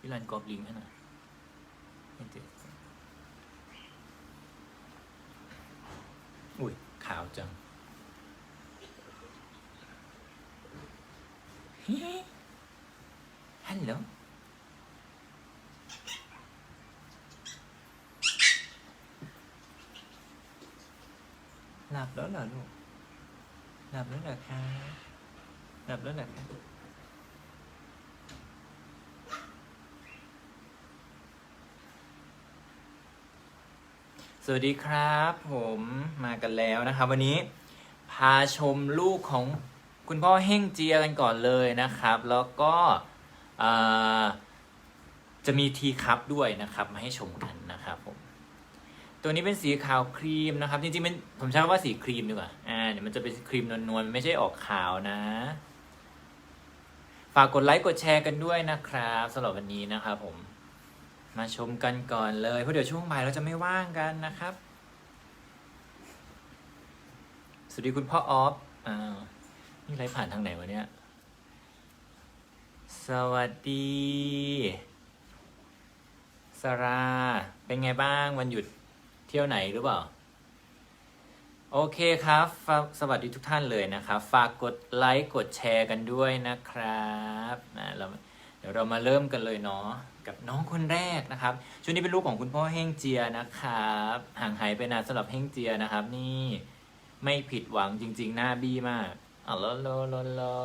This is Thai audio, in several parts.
พี่รันกรอบลิงก์ให้หน่อยไม่เจออุ้ยขาวจังฮัลโหลหลับแล้วเหรอลูกหลับแล้วเหรอคะหลับแล้วเหรอคะ สวัสดีครับผมมากันแล้วนะครับ วันนี้พาชมลูกของคุณพ่อเฮ่งเจียกันก่อนเลยนะครับ แล้วก็จะมีทีคัพด้วยนะครับ มาให้ชมกันนะครับผมตัวนี้เป็นสีขาวครีมนะครับ จริงๆเป็นผมใช้คำว่าสีครีมดีกว่าอ่าเดี๋ยวมันจะเป็นครีมนวลๆไม่ใช่ออกขาวนะ ฝากกดไลค์กดแชร์กันด้วยนะครับสำหรับวันนี้นะครับผม มาชมกันก่อนเลย เพราะเดี๋ยวช่วงบ่ายเราจะไม่ว่างกันนะครับ สวัสดีคุณพ่อออฟอ้าวนี่ไรผ่านทางไหนวะเนี่ย สวัสดีสรา เป็นไงบ้างวันหยุดเที่ยวไหนหรือเปล่า โอเคครับ สวัสดีทุกท่านเลยนะครับ ฝากกดไลค์กดแชร์กันด้วยนะครับนะเรา เดี๋ยวเรามาเริ่มกันเลยเนาะกับน้องคนแรกนะครับชุดนี้เป็นลูกของคุณพ่อเฮงเจียนะครับห่างหายไปนานสำหรับเฮงเจียนะครับ นี่ไม่ผิดหวังจริง ๆ หน้าบี้มากอ๋อลอลอลอลอ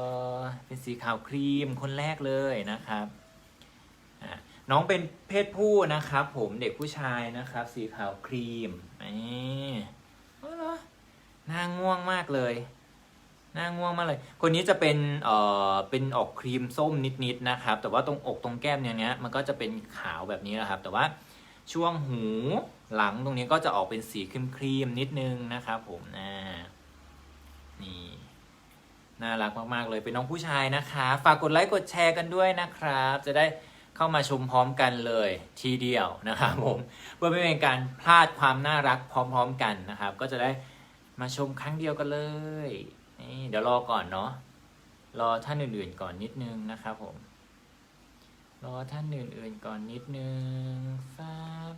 เป็นสีขาวครีมคนแรกเลยนะครับน้องเป็นเพศผู้นะครับ ผมเด็กผู้ชายนะครับ สีขาวครีมนี่เอาเหรอหน้าง่วงมากเลย หน้าง่วงมากเลย คนนี้จะเป็นเอ่อเป็นออกครีมส้มนิดๆนะครับ แต่ว่าตรงอกตรงแก้มเนี่ยเนี้ยมันก็จะเป็นขาวแบบนี้นะครับ แต่ว่าช่วงหูหลังตรงนี้ก็จะออกเป็นสีครีมๆนิดนึงนะครับ ผมอ่านี่น่ารักมากๆเลยเป็นน้องผู้ชายนะคะ ฝากกดไลค์กดแชร์กันด้วยนะครับ จะได้เข้ามาชมพร้อมกันเลยทีเดียวนะครับผมเพื่อไม่เป็นการพลาดความน่ารักพร้อม ๆ กันนะครับ ก็จะได้มาชมครั้งเดียวกันเลย นี่เดี๋ยวรอก่อนเนาะรอท่านอื่นๆก่อนนิดนึงนะครับผม รอท่านอื่นๆก่อนนิดนึงฟ้าบ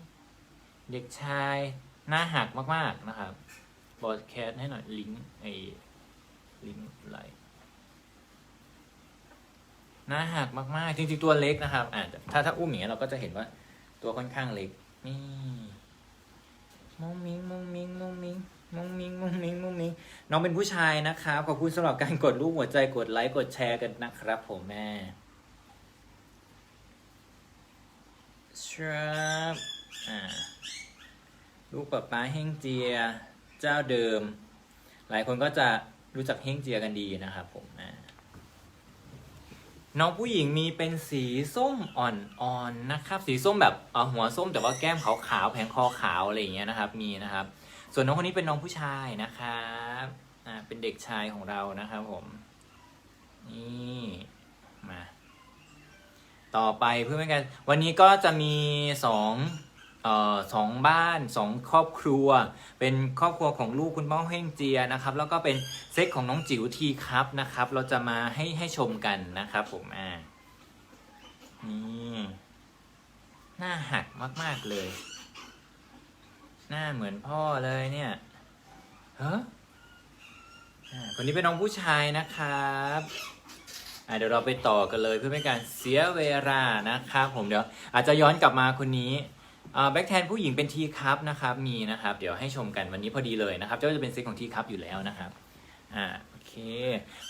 เด็กชายหน้าหักมากๆนะครับบอดแคสให้หน่อยลิงก์ไอ้ลิงก์ไหลหน้าหักมากๆจริงๆตัวเล็กนะครับอ่าถ้าถ้าอุ้มอย่างเงี้ยเราก็จะเห็นว่าตัวค่อนข้างเล็กนี่มงมิงมงมิงมงมิง ม้งมิงม้งมิงม้งมิงน้องเป็นผู้ชายนะครับขอบคุณสำหรับการกดรูปหัวใจกดไลค์กดแชร์กันนะครับผมแม่ครับอ่าลูกป๊าป๊าเฮงเจีย เจ้าเดิม หลายคนก็จะรู้จักเฮงเจียกันดีนะครับผมนะน้องผู้หญิงมีเป็นสีส้มอ่อนๆนะครับ สีส้มแบบเอ่อหัวส้มแต่ว่าแก้มขาวๆแผงคอขาวอะไรอย่างเงี้ยนะครับ มีนะครับ ส่วนน้องคนนี้เป็นน้องผู้ชายนะครับอ่าเป็นเด็กชายของเรานะครับผม นี่มา ต่อไปเพื่อไม่กัน วันนี้ก็จะมีสองเอ่อสองบ้านสองครอบครัว เป็นครอบครัวของลูกคุณพ่อเฮงเจียนะครับ แล้วก็เป็นเซตของน้องจิ๋วทีครับนะครับ เราจะมาให้ให้ชมกันนะครับ ผมอ่านี่หน้าหักมาก ๆ เลย หน้าเหมือนพ่อเลยเนี่ยเฮ้อ่าคนนี้เป็นน้องผู้ชายนะครับอ่าเดี๋ยวเราไปต่อกันเลยเพื่อไม่การเสียเวลานะครับผมเดี๋ยวอาจจะย้อนกลับมาคนนี้แบ็กแทนผู้หญิงเป็นทีคัพนะครับมีนะครับ เดี๋ยวให้ชมกันวันนี้พอดีเลยนะครับก็จะเป็นเซตของทีคัพอยู่แล้วนะครับอ่าโอเค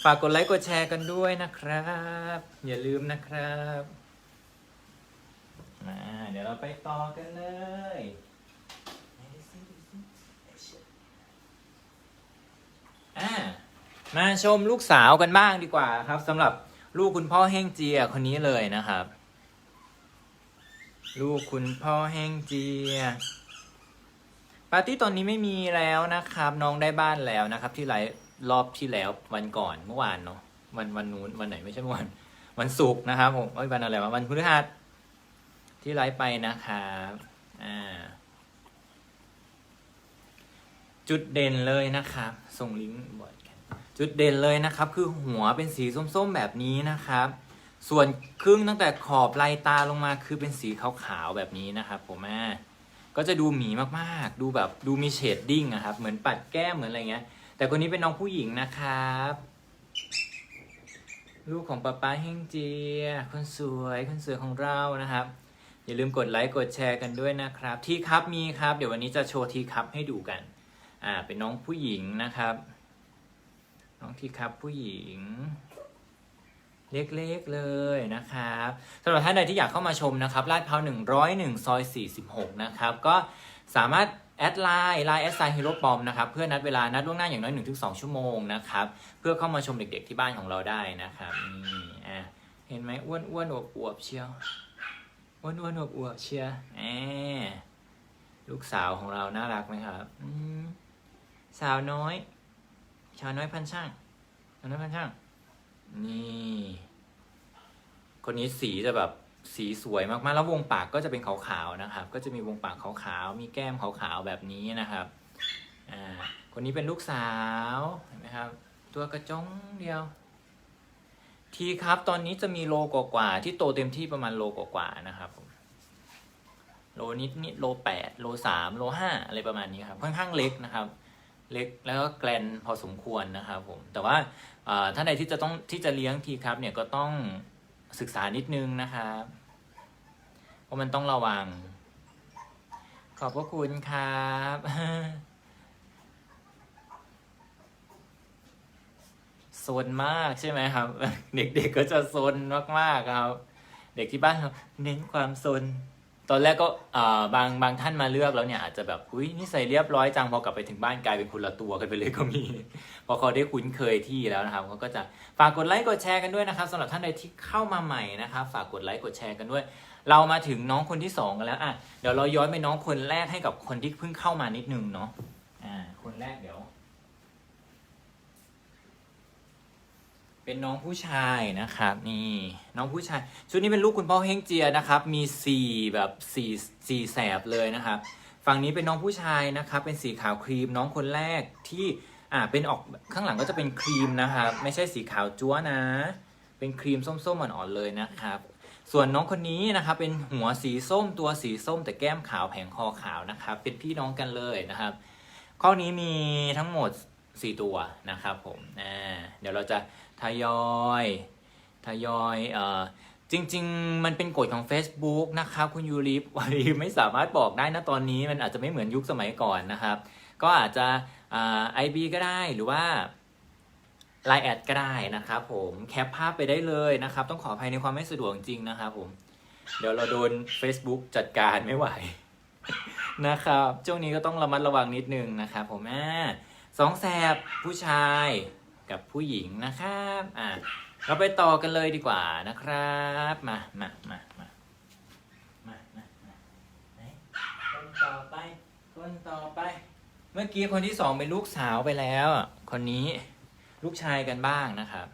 ฝากกดไลค์กดแชร์กันด้วยนะครับ อย่าลืมนะครับอ่าเดี๋ยวเราไปต่อกันเลย อ่ามาชมลูกสาวกันบ้างดีกว่าครับสำหรับลูกคุณพ่อเฮงเจียคนนี้เลยนะครับ ลูกคุณพ่อแห้งเจียปาร์ตี้ตอนนี้ไม่มีแล้วนะครับ น้องได้บ้านแล้วนะครับ ที่ไลฟ์รอบที่แล้ววันก่อนเมื่อวานเนาะวันวันนู้นวันไหนไม่ใช่เมื่อวานวันศุกร์นะครับผมวันอะไรวะวันพฤหัสที่ไลฟ์ไปนะครับอ่า จุดเด่นเลยนะครับ ส่งลิงก์บ่อยกันจุดเด่นเลยนะครับ คือหัวเป็นสีส้มๆแบบนี้นะครับ ส่วนครึ่งตั้งแต่ขอบลายตาลงมาคือเป็นสีขาวๆแบบนี้นะครับผมอ่ก็จะดูหมีมากๆ ดูแบบดูมีเชดดิ้งอะครับ เหมือนปัดแก้มเหมือนอะไรเงี้ย แต่คนนี้เป็นน้องผู้หญิงนะครับ ลูกของป๊าป๊าเฮงเจีย คนสวยคนสวยของเรานะครับ อย่าลืมกดไลค์กดแชร์กันด้วยนะครับ ที่ครับมีครับ เดี๋ยววันนี้จะโชว์ทีครับให้ดูกัน อ่าเป็นน้องผู้หญิงนะครับ น้องทีครับผู้หญิง เล็กๆเลยนะครับสำหรับท่านใดที่อยากเข้ามาชมนะครับลาดพร้าว101 ซอย 46 นะครับ ก็สามารถแอดไลน์ไลน์แอดไซน์ฮีโร่ปอมนะครับเพื่อนัดเวลานัดล่วงหน้าอย่างน้อย 1-2 ชั่วโมงนะครับ เพื่อเข้ามาชมเด็กๆที่บ้านของเราได้นะครับนี่อะเห็นไหมอ้วนอ้วนอวบอวบเชียวอ้วนอ้วนอวบอวบเชียวแอบลูกสาวของเราน่ารักไหมครับ อืม สาวน้อยสาวน้อยพันช่างสาวน้อยพันช่าง นี่ คนนี้สีจะแบบสีสวยมากๆ แล้ววงปากก็จะเป็นขาวๆนะครับ ก็จะมีวงปากขาวๆ มีแก้มขาวๆ แบบนี้นะครับ อ่า คนนี้เป็นลูกสาว เห็นไหมครับ ตัวกระจ้องเดียว ทีครับตอนนี้จะมีโลกว่าๆที่โตเต็มที่ประมาณโลกว่าๆนะครับผมโลนิดนิดโลแปดโลสามโลห้าอะไรประมาณนี้ครับ ค่อนข้างเล็กนะครับ เล็กแล้วก็แกลนพอสมควรนะครับผมแต่ว่าอ่าท่านใดที่จะต้องที่จะเลี้ยงทีครับเนี่ยก็ต้องศึกษานิดนึงนะครับเพราะมันต้องระวัง ขอบพระคุณครับโซนมากใช่ไหมครับ เด็กๆก็จะโซนมากๆครับ เด็กที่บ้านเราเน้นความโซน ตอนแรกก็อ่าบางบางท่านมาเลือกแล้วเนี่ยอาจจะแบบอุ้ยนิสัยเรียบร้อยจังพอกลับไปถึงบ้านกลายเป็นคนละตัวกันไปเลยก็มี พอเขาได้คุ้นเคยที่แล้วนะครับเขาก็จะฝากกดไลค์กดแชร์กันด้วยนะครับสำหรับท่านใดที่เข้ามาใหม่นะครับฝากกดไลค์กดแชร์กันด้วย เรามาถึงน้องคนที่สองกันแล้วอะเดี๋ยวเราย้อนไปน้องคนแรกให้กับคนที่เพิ่งเข้ามานิดนึงเนาะอ่าคนแรกเดี๋ยว เป็นน้องผู้ชายนะครับ นี่น้องผู้ชาย ชุดนี้เป็นลูกคุณพ่อเฮงเจียนะครับ มีสี่แบบสี่สี่แสบเลยนะครับ ฝั่งนี้เป็นน้องผู้ชายนะครับ เป็นสีขาวครีมน้องคนแรกที่อ่าเป็นออกข้างหลังก็จะเป็นครีมนะครับ ไม่ใช่สีขาวจั๊วนะ เป็นครีมส้มๆอ่อนๆเลยนะครับ ส่วนน้องคนนี้นะครับ เป็นหัวสีส้มตัวสีส้ม แต่แก้มขาวแผงคอขาวนะครับ เป็นพี่น้องกันเลยนะครับข้อนี้มีทั้งหมด 4 ตัวนะครับผมอ่าเดี๋ยวเราจะ ทยอยทยอยเอ่อจริง ๆ มันเป็นกฎของ Facebook นะครับ คุณยูริวันนี้ไม่สามารถบอกได้นะตอนนี้มันอาจจะไม่เหมือนยุคสมัยก่อนนะครับ ก็อาจจะไอบีก็ได้หรือว่าไลน์แอดก็ได้นะครับผมแคปภาพไปได้เลยนะครับ ต้องขออภัยในความไม่สะดวกจริงนะครับผม เดี๋ยวเราโดน Facebook จัดการไม่ไหวนะครับช่วงนี้ก็ต้องระมัดระวังนิดนึงนะครับผมอ่สองแสบผู้ชาย กับผู้หญิงนะครับอ่าเราไปต่อกันเลยดีกว่านะครับมามามามามามามาไหนคนต่อไป คนต่อไป เมื่อกี้คนที่สองเป็นลูกสาวไปแล้วคนนี้ลูกชายกันบ้างนะครับ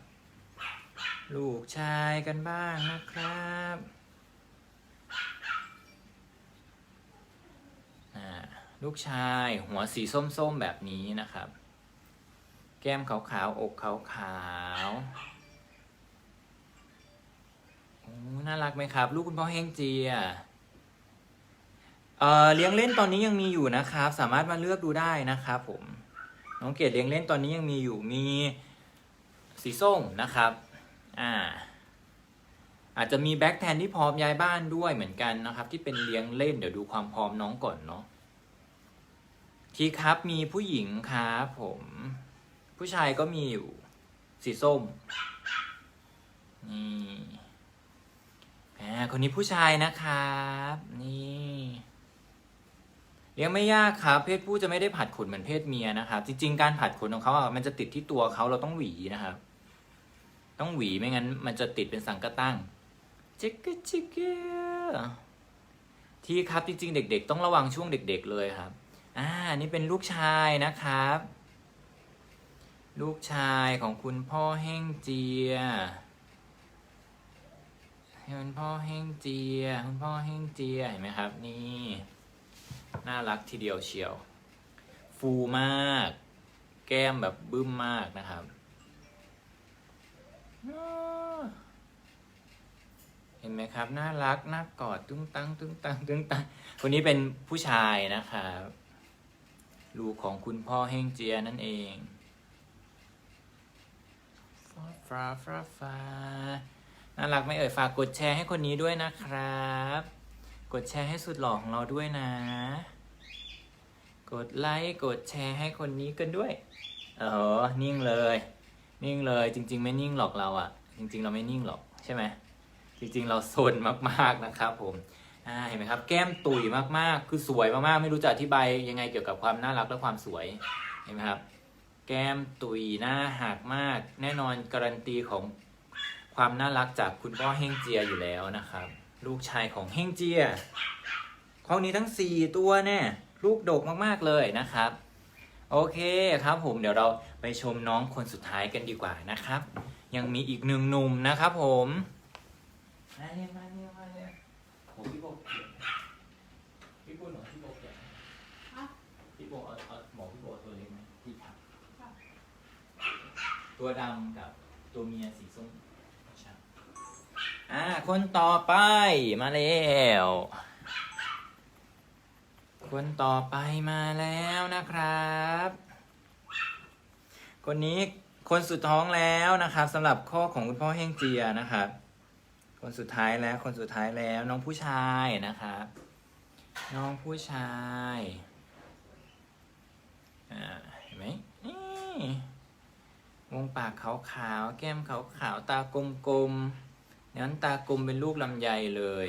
ลูกชายกันบ้างนะครับลูกชายหัวสีส้มๆแบบนี้นะครับ แก้มขาวๆอกขาวๆโอ้น่ารักไหมครับ ลูกคุณพ่อแห้งเจียเอ่อเลี้ยงเล่นตอนนี้ยังมีอยู่นะครับ สามารถมาเลือกดูได้นะครับผม น้องเกดเลี้ยงเล่นตอนนี้ยังมีอยู่มีสีส้มนะครับ อ่า อาจจะมีแบ็กแทนที่พร้อมย้ายบ้านด้วยเหมือนกันนะครับ ที่เป็นเลี้ยงเล่นเดี๋ยวดูความพร้อมน้องก่อนเนาะทีครับมีผู้หญิงครับผม ผู้ชายก็มีอยู่ สีส้ม นี่อ่าคนนี้ผู้ชายนะครับ นี่ เลี้ยงไม่ยากครับ เพศผู้จะไม่ได้ผัดขนเหมือนเพศเมียนะครับ จริง ๆ การผัดขนของเขาอะมันจะติดที่ตัวเขาเราต้องหวีนะครับ ต้องหวีไม่งั้น มันจะติดเป็นสังกะตั้งจิกกะจิกที่ครับจริง ๆ เด็ก ๆ ต้องระวังช่วงเด็ก ๆ เลยครับ อ่า นี่เป็นลูกชายนะครับ ลูกชายของคุณพ่อแห้งเจียคุณพ่อแห้งเจีย คุณพ่อแห้งเจีย เห็นไหมครับ นี่ น่ารักทีเดียวเชียว ฟูมาก แก้มแบบบึ้มมากนะครับเห็นไหมครับ น่ารัก น่ากอดตึ้งตังตึ้งตังตึ้งตังคนนี้เป็นผู้ชายนะครับ ลูกของคุณพ่อเฮงเจียนั่นเอง ฟ้าฟ้าฟ้าน่ารักไหมเอ่ยฝากกดแชร์ให้คนนี้ด้วยนะครับ กดแชร์ให้สุดหล่อของเราด้วยนะ กดไลค์กดแชร์ให้คนนี้กันด้วยเออนิ่งเลย นิ่งเลยจริง ๆ ไม่นิ่งหรอกเราอะจริง ๆ เราไม่นิ่งหรอกใช่ไหมจริง ๆ เราโซนมากๆนะครับ ผมอ่าเห็นไหมครับ แก้มตุยมากๆ คือสวยมากๆ ไม่รู้จะอธิบายยังไงเกี่ยวกับความน่ารักและความสวยเห็นไหมครับ แก้มตุยหน้าหักมาก แน่นอนการันตีของความน่ารักจากคุณพ่อเฮงเจียอยู่แล้วนะครับ ลูกชายของเฮงเจียข้อนี้ทั้ง 4 ตัวแน่ลูกดกมากๆเลยนะครับ โอเคครับผมเดี๋ยวเราไปชมน้องคนสุดท้ายกันดีกว่านะครับ ยังมีอีกหนึ่งหนุ่มนะครับผมมาเร็วมาเร็วมาเร็วโหพี่โบเขียนพี่โบหน่อยพี่โบเขียนฮะพี่โบเอาเอาหมอพี่โบตัวเล็กไหม ตัวดำกับตัวเมียสีส้มใช่อ่า คนต่อไปมาแล้ว คนต่อไปมาแล้วนะครับ คนนี้คนสุดท้องแล้วนะครับสำหรับข้อของคุณพ่อเฮงเจียนะครับ คนสุดท้ายแล้วคนสุดท้ายแล้วน้องผู้ชายนะครับ น้องผู้ชายอ่าเห็นไหมนี่ วงปากขาวๆ แก้มขาวๆ ตากลมๆนั้นตากลมเป็นลูกลำไยเลย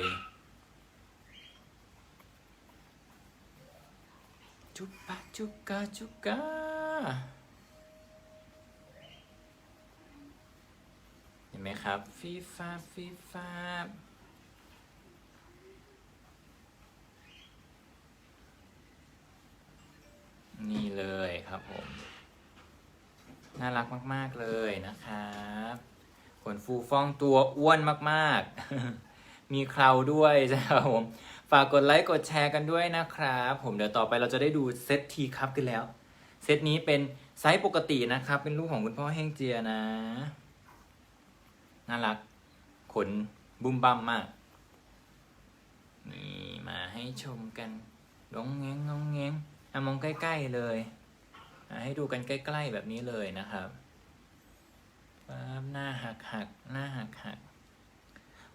จุปะจุกกาจุกกาเห็นไหมครับ ฟีฟ้าฟีฟ้านี่เลยครับผม น่ารักมากๆเลยนะครับขนฟูฟ่องตัวอ้วนมากๆ มีเคราด้วยใช่ครับผม ฝากกดไลค์กดแชร์กันด้วยนะครับ ผมเดี๋ยวต่อไปเราจะได้ดูเซตทีคัพกันแล้ว เซตนี้เป็นไซส์ปกตินะครับ เป็นลูกของคุณพ่อเฮงเจียนะ น่ารัก ขนบุ้มบั่มมาก นี่มาให้ชมกันงองแงงงงแงงอะมองใกล้ ๆ เลย ให้ดูกันใกล้ ๆ แบบนี้เลยนะครับปั๊บหน้าหักหักหน้าหักหัก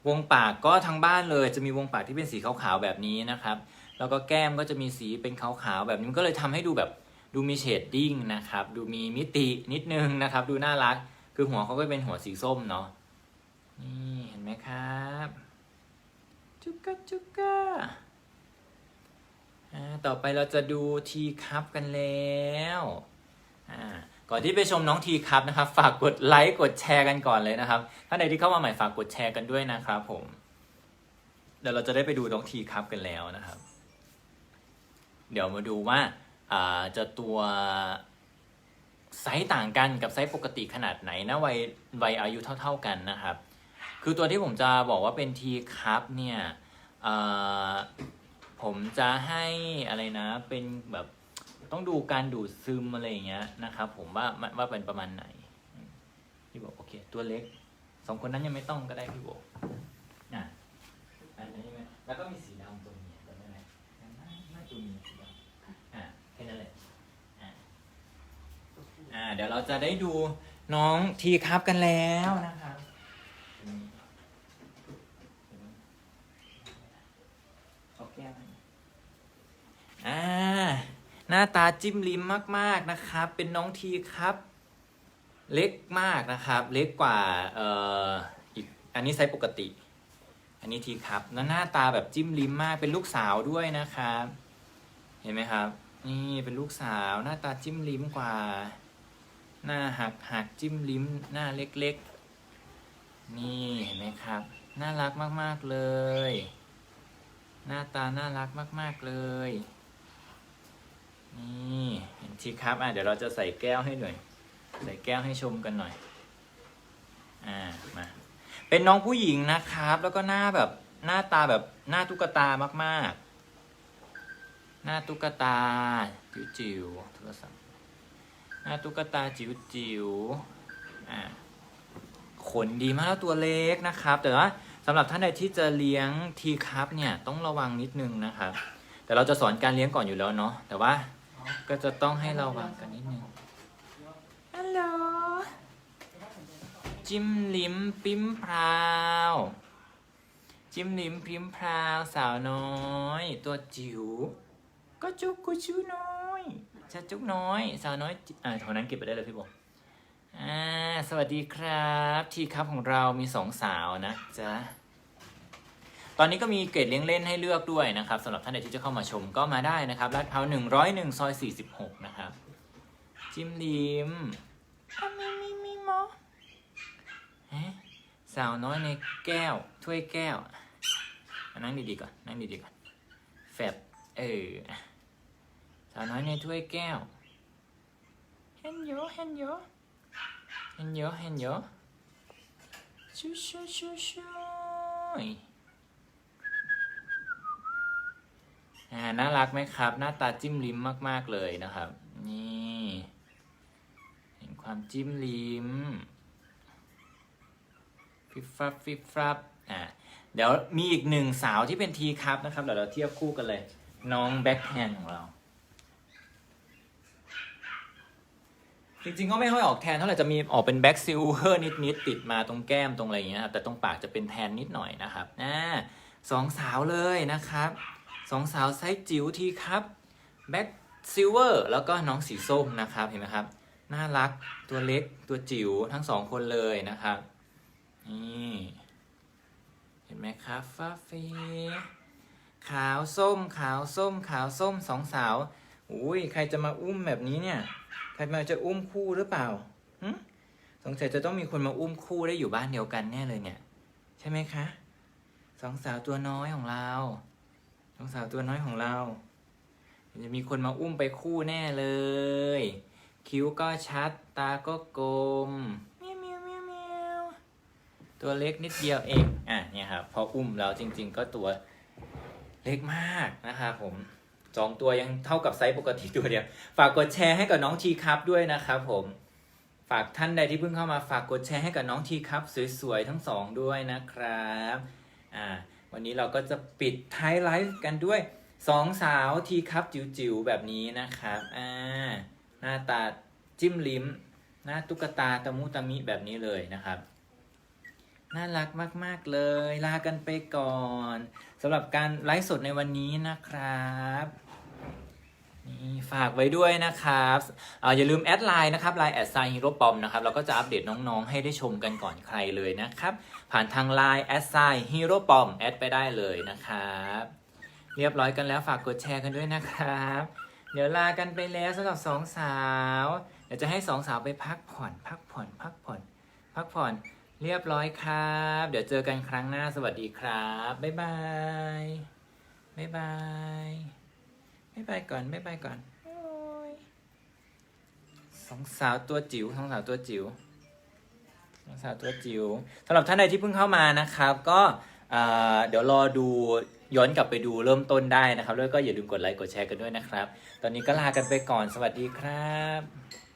วงปากก็ทั้งบ้านเลย จะมีวงปากที่เป็นสีขาวๆแบบนี้นะครับ แล้วก็แก้มก็จะมีสีเป็นขาวๆแบบนี้มันก็เลยทำให้ดูแบบดูมีเชดดิ้งนะครับ ดูมีมิตินิดนึงนะครับ ดูน่ารัก คือหัวเขาก็เป็นหัวสีส้มเนาะนี่เห็นไหมครับจุกกะจุกกะต่อไปเราจะดูทีคัพกันแล้ว ก่อนที่ไปชมน้องทีคัพนะครับ ฝากกดไลค์กดแชร์กันก่อนเลยนะครับ ถ้าใดที่เข้ามาใหม่ฝากกดแชร์กันด้วยนะครับผม เดี๋ยวเราจะได้ไปดูน้องทีคัพกันแล้วนะครับ เดี๋ยวมาดูว่าจะตัวไซส์ต่างกันกับไซส์ปกติขนาดไหนนะวัยวัยอายุเท่า ๆกันนะครับ คือตัวที่ผมจะบอกว่าเป็นทีคัพเนี่ยผมจะให้อะไรนะเป็นแบบ ต้องดูการดูดซึมอะไรอย่างเงี้ยนะครับผมว่าว่าเป็นประมาณไหน พี่บอกโอเค ตัวเล็กสองคนนั้นยังไม่ต้องก็ได้พี่บอกอะอันนี้ไหมแล้วก็มีสีดำตัวเมียตัวนั้นแหละหน้าหน้าตัวเมียสีดำอะแค่นั้นแหละอะอ่าเดี๋ยวเราจะได้ดูน้องทีคัพกันแล้วนะครับ เอาแก้วให้อ่า หน้าตาจิ้มลิ้มมากๆนะครับ เป็นน้องทีครับ เล็กมากนะครับ เล็กกว่าเอ่ออีกอันนี้ไซส์ปกติ อันนี้ทีครับแล้วหน้าตาแบบจิ้มลิ้มมากเป็นลูกสาวด้วยนะครับ เห็นไหมครับ นี่เป็นลูกสาวหน้าตาจิ้มลิ้มกว่า หน้าหักหักจิ้มลิ้ม หน้าเล็กๆ นี่เห็นไหมครับ น่ารักมากๆเลย หน้าตาน่ารักมาก ๆเลย นี่เห็นทีครับ อะเดี๋ยวเราจะใส่แก้วให้หน่อย ใส่แก้วให้ชมกันหน่อย อ่า มา เป็นน้องผู้หญิงนะครับ แล้วก็หน้าแบบหน้าตาแบบหน้าตุ๊กตามากๆ หน้าตุ๊กตา จิ๋วๆโทรศัพท์หน้าตุ๊กตาจิ๋วๆอ่าขนดีมากแล้วตัวเล็กนะครับ แต่ว่าสำหรับท่านใดที่จะเลี้ยงทีคัพเนี่ยต้องระวังนิดนึงนะครับ แต่เราจะสอนการเลี้ยงก่อนอยู่แล้วเนาะแต่ว่า ก็จะต้องให้ระวังกันนิดนึงฮัลโหลจิ้มลิ้มปิ้มพราว จิ้มลิ้มพิมพราวสาวน้อย ตัวจิ๋วก็จุกกุชูน้อยจะจุกน้อย สาวน้อยจิอ่าเท่านั้นเก็บไปได้เลยพี่บงอ่าสวัสดีครับ ทีครับของเรามีสองสาวนะจ๊ะ ตอนนี้ก็มีเกรดเลี้ยงเล่นให้เลือกด้วยนะครับสำหรับท่านใดที่จะเข้ามาชมก็มาได้นะครับลาดพร้าวหนึ่งร้อยหนึ่งซอยสี่สิบหกนะครับ จิ้มลิมอะมีมีมีหมอเอ๊ะสาวน้อยในแก้ว ถ้วยแก้วอะนั่งดีๆก่อน นั่งดีๆก่อน แฟบ เอออะสาวน้อยในถ้วยแก้ว เห็นโยเห็นโยเห็นโยเห็นโยชูชูชูชู อ่าน่ารักไหมครับ หน้าตาจิ้มลิ้มมาก ๆ เลยนะครับ นี่เห็นความจิ้มลิ้มฟิบฟับฟิบฟับอ่าเดี๋ยวมีอีกหนึ่งสาวที่เป็นทีครับนะครับเดี๋ยวเราเทียบคู่กันเลย น้องแบ็คแฮนของเรา จริงๆก็ไม่ค่อยออกแทนเท่าไหร่จะมีออกเป็นแบ็กซิลเวอร์นิดๆติดมาตรงแก้มตรงอะไรอย่างเงี้ยครับแต่ตรงปากจะเป็นแทนนิดหน่อยนะครับอ่าสองสาวเลยนะครับ สองสาวไซส์จิ๋วทีครับแบ็กซิลเวอร์แล้วก็น้องสีส้มนะครับเห็นไหมครับ น่ารักตัวเล็กตัวจิ๋วทั้งสองคนเลยนะครับ นี่เห็นไหมครับฟ้าเฟขาวส้มขาวส้มขาวส้มสองสาวอุ้ยใครจะมาอุ้มแบบนี้เนี่ย ใครมาจะอุ้มคู่หรือเปล่าสงสัยจะต้องมีคนมาอุ้มคู่ได้อยู่บ้านเดียวกันแน่เลยเนี่ย ใช่ไหมคะสองสาวตัวน้อยของเรา สองสาวตัวน้อยของเราจะมีคนมาอุ้มไปคู่แน่เลย คิ้วก็ชัด ตาก็กลมเมียวเมียวเมียวเมียวตัวเล็กนิดเดียวเองอะเนี่ยครับพออุ้มแล้วจริง ๆ ก็ตัวเล็กมากนะครับผมสองตัวยังเท่ากับไซส์ปกติตัวเดียว ฝากกดแชร์ให้กับน้องทีครับด้วยนะครับผม ฝากท่านใดที่เพิ่งเข้ามาฝากกดแชร์ให้กับน้องทีครับสวยๆทั้งสองด้วยนะครับ อ่า วันนี้เราก็จะปิดท้ายไลฟ์กันด้วยสองสาวทีครับจิ๋วๆแบบนี้นะครับอ่าหน้าตาจิ้มลิ้ม หน้าตุ๊กตาตะมุตะมิแบบนี้เลยนะครับ น่ารักมาก ๆ เลย ลากันไปก่อนสำหรับการไลฟ์สดในวันนี้นะครับนี่ฝากไว้ด้วยนะครับอาอย่าลืมแอดไลน์นะครับไลน์แอดไซฮีโร่ปอมนะครับเราก็จะอัปเดตน้องๆ ให้ได้ชมกันก่อนใครเลยนะครับ ผ่านทางไลน์แอดไซฮีโร่ปอมแอดไปได้เลยนะครับ เรียบร้อยกันแล้วฝากกดแชร์กันด้วยนะครับ เดี๋ยวลากันไปแล้วสำหรับสองสาว เดี๋ยวจะให้สองสาวไปพักผ่อน พักผ่อน พักผ่อน พักผ่อนเรียบร้อยครับ เดี๋ยวเจอกันครั้งหน้าสวัสดีครับ บ๊ายบาย บ๊ายบาย บ๊ายบายก่อน บ๊ายบายก่อนโอ้ยสองสาวตัวจิ๋วสองสาวตัวจิ๋ว สาวตัวจิ๋วสำหรับท่านใดที่เพิ่งเข้ามานะครับ ก็เอ่อเดี๋ยวรอดูย้อนกลับไปดูเริ่มต้นได้นะครับ แล้วก็อย่าลืมกดไลค์กดแชร์กันด้วยนะครับ ตอนนี้ก็ลากันไปก่อนสวัสดีครับ